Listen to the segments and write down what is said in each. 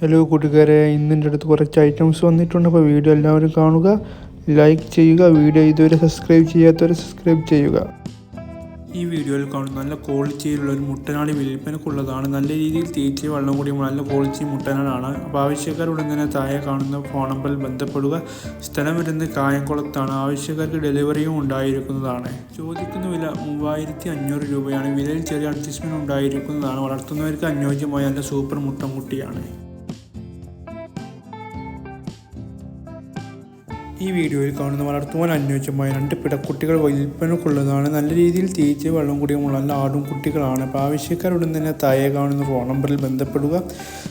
Hello കൂട്ടുകാരെ. ഇന്നിന്റെ അടുത്ത് കുറച്ച് ഐറ്റംസ് വന്നിട്ടുണ്ട്. അപ്പോൾ വീഡിയോ എല്ലാവരും കാണുക. ലൈക്ക് ചെയ്യുക. വീഡിയോ ഇതുവരെ സബ്സ്ക്രൈബ് ചെയ്യാത്തവരെ സബ്സ്ക്രൈബ് ചെയ്യുക. ഈ വീഡിയോയിൽ കാണുന്ന നല്ല ക്വാളിറ്റിയിലുള്ള ഒരു മുട്ടനാട് വിൽപ്പനക്കുള്ളതാണ് നല്ല രീതിയിൽ തേച്ച് വെള്ളം കൂടി നല്ല ക്വാളിറ്റി മുട്ടനാടാണ്. അപ്പോൾ ആവശ്യക്കാരുടൻ തന്നെ താഴെ കാണുന്ന ഫോൺ നമ്പറിൽ ബന്ധപ്പെടുക. സ്ഥലം വരുന്നത് കായംകുളത്താണ്. ആവശ്യക്കാർക്ക് ഡെലിവറിയും ഉണ്ടായിരിക്കുന്നതാണ്. ചോദിക്കുന്ന വില മൂവായിരത്തി അഞ്ഞൂറ് രൂപയാണ്. വിലയിൽ ചെറിയ അഡ്ജസ്റ്റ്മെന്റ് ഉണ്ടായിരിക്കുന്നതാണ്. വളർത്തുന്നവർക്ക് അനുയോജ്യമായ നല്ല സൂപ്പർ മുട്ടൻകുട്ടിയാണ് ഈ വീഡിയോയിൽ കാണുന്ന വളർത്തുവാൻ അനുയോജ്യമായ രണ്ട് പിടക്കുട്ടികൾ വിൽപ്പനക്കുള്ളതാണ് നല്ല രീതിയിൽ തേച്ച് വെള്ളം കുടിയുമുള്ള നല്ല ആടും കുട്ടികളാണ്. ആവശ്യക്കാരുടൻ തന്നെ താഴെ കാണുന്ന ഫോൺ നമ്പറിൽ ബന്ധപ്പെടുക.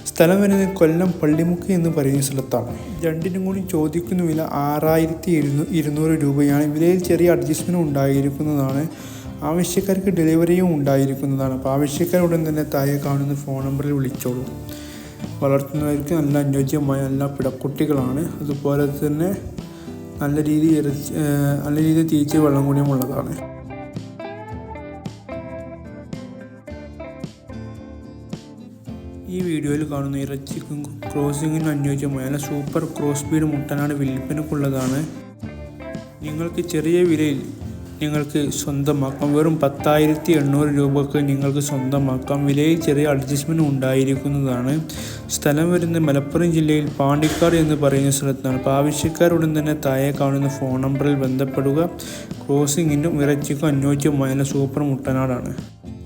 സ്ഥലം വരുന്നത് കൊല്ലം പള്ളിമുക്ക് എന്ന് പറയുന്ന സ്ഥലത്താണ്. രണ്ടിനും കൂടി ചോദിക്കുന്ന വില ആറായിരത്തി ഇരുന്നൂറ് രൂപയാണ്. വിലയിൽ ചെറിയ അഡ്ജസ്റ്റ്മെന്റ് ഉണ്ടായിരിക്കുന്നതാണ്. ആവശ്യക്കാർക്ക് ഡെലിവറിയും ഉണ്ടായിരിക്കുന്നതാണ്. അപ്പോൾ ആവശ്യക്കാരുടൻ തന്നെ താഴെ കാണുന്ന ഫോൺ നമ്പറിൽ വിളിച്ചോളൂ. വളർത്തുന്നവർക്ക് നല്ല അനുയോജ്യമായ നല്ല പിടക്കുട്ടികളാണ്. അതുപോലെ തന്നെ നല്ല രീതിയിൽ ഇറച്ചി നല്ല രീതിയിൽ തീറ്റ വെള്ളം കൂടിയും ഉള്ളതാണ്. ഈ വീഡിയോയിൽ കാണുന്ന ഇറച്ചിക്കും ക്രോസിങ്ങിനും അനുയോജ്യമായ സൂപ്പർ ക്രോസ് ബീഡ് മുട്ടനാട് വിൽപ്പനക്കുള്ളതാണ്. നിങ്ങൾക്ക് ചെറിയ വിലയിൽ നിങ്ങൾക്ക് സ്വന്തമാക്കാം. വെറും പത്തായിരത്തി എണ്ണൂറ് രൂപക്ക് നിങ്ങൾക്ക് സ്വന്തമാക്കാം. വിലയിൽ ചെറിയ അഡ്ജസ്റ്റ്മെന്റ് ഉണ്ടായിരിക്കുന്നതാണ്. സ്ഥലം വരുന്നത് മലപ്പുറം ജില്ലയിൽ പാണ്ടിക്കാട് എന്ന് പറയുന്ന സ്ഥലത്താണ്. അപ്പോൾ ആവശ്യക്കാരുടൻ തന്നെ താഴെ കാണുന്ന ഫോൺ നമ്പറിൽ ബന്ധപ്പെടുക. ക്രോസിങ്ങിനും ഇറച്ചിക്കും അന്യോജ്യമായ സൂപ്പർ മുട്ടനാടാണ്.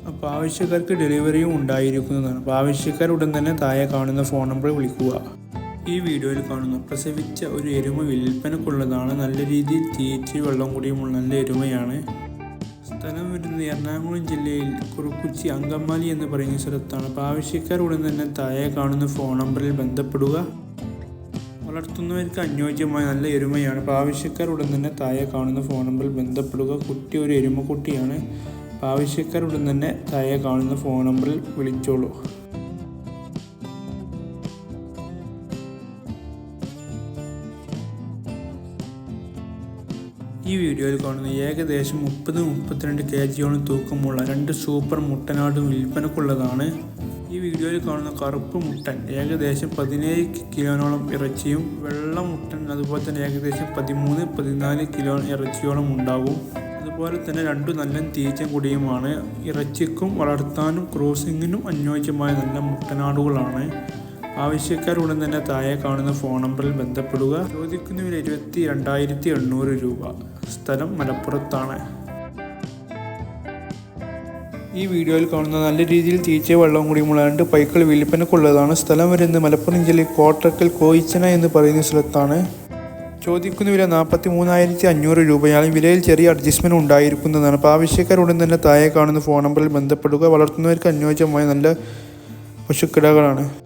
അപ്പോൾ ആവശ്യക്കാർക്ക് ഡെലിവറിയും ഉണ്ടായിരിക്കുന്നതാണ്. അപ്പോൾ ആവശ്യക്കാരുടൻ തന്നെ താഴെ കാണുന്ന ഫോൺ നമ്പറിൽ വിളിക്കുക. ഈ വീഡിയോയിൽ കാണുന്ന. പ്രസവിച്ച ഒരു എരുമ വിൽപ്പനക്കുള്ളതാണ് നല്ല രീതിയിൽ തീറ്റി വെള്ളം കൂടിയുമുള്ള നല്ല എരുമയാണ്. സ്ഥലം വരുന്നത് എറണാകുളം ജില്ലയിൽ കുറുക്കുച്ചി അങ്കമാലി എന്ന് പറയുന്ന സ്ഥലത്താണ്. അപ്പോൾ ആവശ്യക്കാരുടൻ തന്നെ താഴെ കാണുന്ന ഫോൺ നമ്പറിൽ ബന്ധപ്പെടുക. വളർത്തുന്നവർക്ക് അനുയോജ്യമായ നല്ല എരുമയാണ്. അപ്പോൾ ആവശ്യക്കാരുടൻ തന്നെ താഴെ കാണുന്ന ഫോൺ നമ്പറിൽ ബന്ധപ്പെടുക. കുട്ടി ഒരു എരുമക്കുട്ടിയാണ്. അപ്പോൾ ആവശ്യക്കാരുടൻ തന്നെ താഴെ കാണുന്ന ഫോൺ നമ്പറിൽ വിളിച്ചോളൂ. ഈ വീഡിയോയിൽ കാണുന്ന ഏകദേശം മുപ്പത് മുപ്പത്തിരണ്ട് കെ ജിയോളം തൂക്കമുള്ള രണ്ട് സൂപ്പർ മുട്ടനാടും വിൽപ്പനക്കുള്ളതാണ്. ഈ വീഡിയോയിൽ കാണുന്ന കറുപ്പ് മുട്ടൻ ഏകദേശം പതിനേഴ് കിലോനോളം ഇറച്ചിയും വെള്ള മുട്ടൻ അതുപോലെ തന്നെ ഏകദേശം പതിമൂന്ന് പതിനാല് കിലോ ഇറച്ചിയോളം ഉണ്ടാകും അതുപോലെ തന്നെ രണ്ടു നല്ല തീറ്റ കൂടിയുമാണ്. ഇറച്ചിക്കും വളർത്താനും ക്രോസിങ്ങിനും അനുയോജ്യമായ നല്ല മുട്ടനാടുകളാണ്. ആവശ്യക്കാരുടൻ തന്നെ താഴെ കാണുന്ന ഫോൺ നമ്പറിൽ ബന്ധപ്പെടുക. ചോദിക്കുന്ന വില ഇരുപത്തി രണ്ടായിരത്തി എണ്ണൂറ് രൂപ. സ്ഥലം മലപ്പുറത്താണ്. ഈ വീഡിയോയിൽ കാണുന്ന നല്ല രീതിയിൽ തീച്ച വെള്ളം കൂടി മുളാണ്ട് പൈക്കൾ വിൽപ്പനക്കുള്ളതാണ് സ്ഥലം വരുന്നത് മലപ്പുറം ജില്ലയിൽ കോട്ടക്കൽ കോയിച്ചന എന്ന് പറയുന്ന സ്ഥലത്താണ്. ചോദിക്കുന്ന വില നാൽപ്പത്തി മൂന്നായിരത്തി അഞ്ഞൂറ് രൂപയാണ് വിലയിൽ ചെറിയ അഡ്ജസ്റ്റ്മെന്റ് ഉണ്ടായിരിക്കുന്നതാണ്. അപ്പോൾ ആവശ്യക്കാരുടൻ തന്നെ താഴെ കാണുന്ന ഫോൺ നമ്പറിൽ ബന്ധപ്പെടുക. വളർത്തുന്നവർക്ക് അനുയോജ്യമായ നല്ല പശുക്കിടകളാണ്.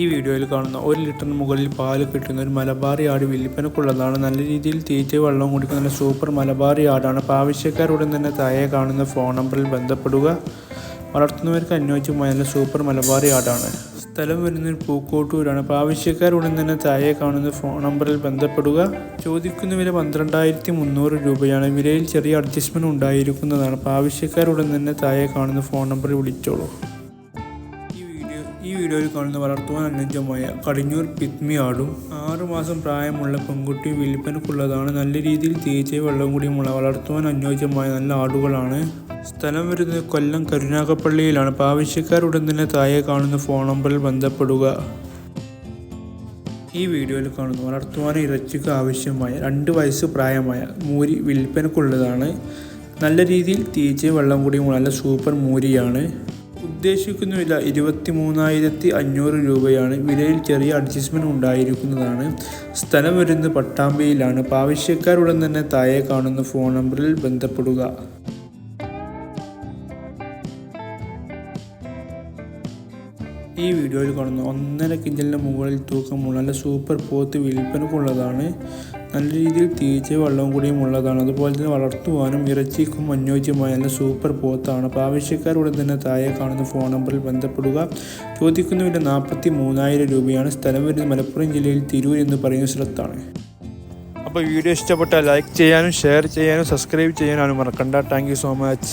ഈ വീഡിയോയിൽ കാണുന്ന ഒരു ലിറ്ററിന് മുകളിൽ പാൽ കിട്ടുന്ന ഒരു മലബാറി ആട് വില്ലിപ്പനക്കുള്ളതാണ്. നല്ല രീതിയിൽ തീറ്റ വെള്ളം കുടിക്കുന്ന സൂപ്പർ മലബാറി ആടാണ് അപ്പോൾ ആവശ്യക്കാരുടൻ തന്നെ താഴെ കാണുന്ന ഫോൺ നമ്പറിൽ ബന്ധപ്പെടുക. വളർത്തുന്നവർക്ക് അനുയോജ്യമായ നല്ല സൂപ്പർ മലബാറി ആടാണ് സ്ഥലം വരുന്നത് പൂക്കോട്ടൂരാണ് അപ്പോൾ ആവശ്യക്കാരുടൻ തന്നെ താഴെ കാണുന്ന ഫോൺ നമ്പറിൽ ബന്ധപ്പെടുക. ചോദിക്കുന്ന വില പന്ത്രണ്ടായിരത്തി മുന്നൂറ് രൂപയാണ്. വിലയിൽ ചെറിയ അഡ്ജസ്റ്റ്മെന്റ് ഉണ്ടായിരിക്കുന്നതാണ്. അപ്പോൾ ആവശ്യക്കാരുടൻ തന്നെ താഴെ കാണുന്ന ഫോൺ നമ്പറിൽ വിളിച്ചോളൂ. വീഡിയോയിൽ കാണുന്ന വളർത്തുവാൻ അനുയോജ്യമായ കടിഞ്ഞൂർ പിത്മി ആടും ആറുമാസം പ്രായമുള്ള പെൺകുട്ടിയും വിൽപ്പനക്കുള്ളതാണ് നല്ല രീതിയിൽ തീറ്റ വെള്ളം കൂടിയുമുള്ള വളർത്തുവാൻ അനുയോജ്യമായ നല്ല ആടുകളാണ്. സ്ഥലം വരുന്നത് കൊല്ലം കരുനാഗപ്പള്ളിയിലാണ്. ആവശ്യക്കാരുടൻ തന്നെ താഴെ കാണുന്ന ഫോൺ നമ്പറിൽ ബന്ധപ്പെടുക. ഈ വീഡിയോയിൽ കാണുന്ന വളർത്തുവാൻ ഇറച്ചിക്ക് ആവശ്യമായ രണ്ട് വയസ്സ് പ്രായമായ മൂരി വിൽപ്പനക്കുള്ളതാണ് നല്ല രീതിയിൽ തീറ്റ വെള്ളം കൂടിയും നല്ല സൂപ്പർ മൂരിയാണ്. ഉദ്ദേശിക്കുന്ന വില ഇരുപത്തി മൂന്നായിരത്തി അഞ്ഞൂറ് രൂപയാണ് വിലയിൽ ചെറിയ അഡ്ജസ്റ്റ്മെന്റ് ഉണ്ടായിരിക്കുന്നതാണ്. സ്ഥലം വരുന്നത് പട്ടാമ്പിയിലാണ്. പാവശ്യക്കാരുടൻ തന്നെ താഴെ കാണുന്ന ഫോൺ നമ്പറിൽ ബന്ധപ്പെടുക. ഈ വീഡിയോയിൽ കാണുന്ന ഒന്നര കിഞ്ചലിന് മുകളിൽ തൂക്കമുള്ള സൂപ്പർ പോത്ത് വിൽപ്പനക്കുള്ളതാണ്. നല്ല രീതിയിൽ തീച്ച വെള്ളവും കൂടിയും ഉള്ളതാണ്. അതുപോലെ തന്നെ വളർത്തുവാനും ഇറച്ചിക്കും അനുയോജ്യമായ നല്ല സൂപ്പർ പോത്താണ്. അപ്പോൾ ആവശ്യക്കാരുടെ തന്നെ താഴെ കാണുന്ന ഫോൺ നമ്പറിൽ ബന്ധപ്പെടുക. ചോദിക്കുന്നവരുടെ നാൽപ്പത്തി മൂന്നായിരം രൂപയാണ് സ്ഥലം വരുന്നത്. മലപ്പുറം ജില്ലയിൽ തിരൂർ എന്ന് പറയുന്ന സ്ഥലത്താണ്. അപ്പോൾ വീഡിയോ ഇഷ്ടപ്പെട്ടാൽ ലൈക്ക് ചെയ്യാനും ഷെയർ ചെയ്യാനും സബ്സ്ക്രൈബ് ചെയ്യാനും മറക്കണ്ട. Thank so much.